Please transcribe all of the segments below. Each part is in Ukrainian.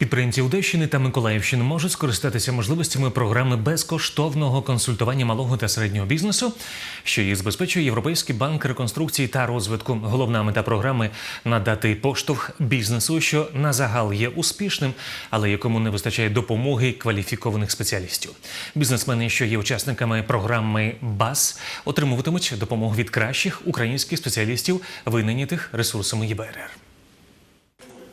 Підприємці Одещини та Миколаївщини можуть скористатися можливостями програми безкоштовного консультування малого та середнього бізнесу, що її забезпечує Європейський банк реконструкції та розвитку. Головна мета програми надати поштовх бізнесу, що на загал є успішним, але якому не вистачає допомоги кваліфікованих спеціалістів. Бізнесмени, що є учасниками програми БАС, отримуватимуть допомогу від кращих українських спеціалістів, винайнятих ресурсами ЄБРР.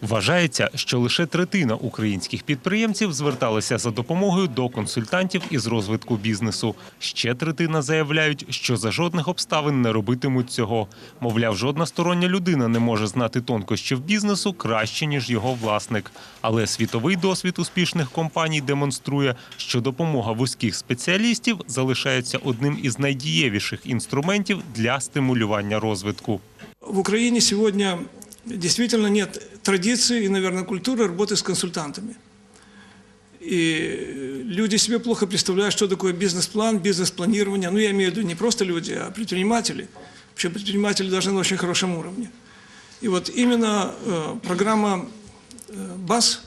Вважається, що лише третина українських підприємців зверталися за допомогою до консультантів із розвитку бізнесу. Ще третина заявляють, що за жодних обставин не робитимуть цього. Мовляв, жодна стороння людина не може знати тонкощів бізнесу краще ніж його власник. Але світовий досвід успішних компаній демонструє, що допомога вузьких спеціалістів залишається одним із найдієвіших інструментів для стимулювання розвитку. В Украине сегодня действительно нет традиции и, наверное, культуры работы с консультантами. И люди себе плохо представляют, что такое бизнес-план, бизнес-планирование. Ну, я имею в виду не просто люди, а предприниматели. Вообще предприниматели должны на очень хорошем уровне. И вот именно э, программа э, БАС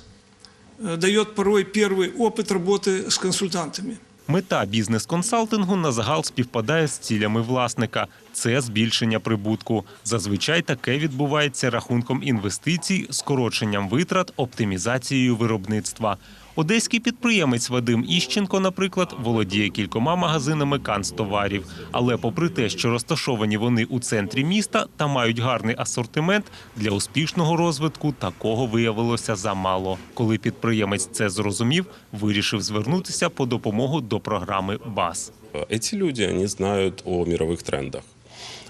э, дает порой первый опыт работы с консультантами. Мета бізнес-консалтингу на загал співпадає з цілями власника. Це збільшення прибутку. Зазвичай таке відбувається рахунком інвестицій, скороченням витрат, оптимізацією виробництва. Одеський підприємець Вадим Іщенко, наприклад, володіє кількома магазинами канцтоварів. Але попри те, що розташовані вони у центрі міста та мають гарний асортимент, для успішного розвитку такого виявилося замало. Коли підприємець це зрозумів, вирішив звернутися по допомогу до програми БАС. Эти люди, они знают о мировых трендах.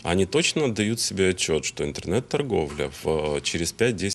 Они точно дают себе отчет, что интернет-торговля в, через 5-10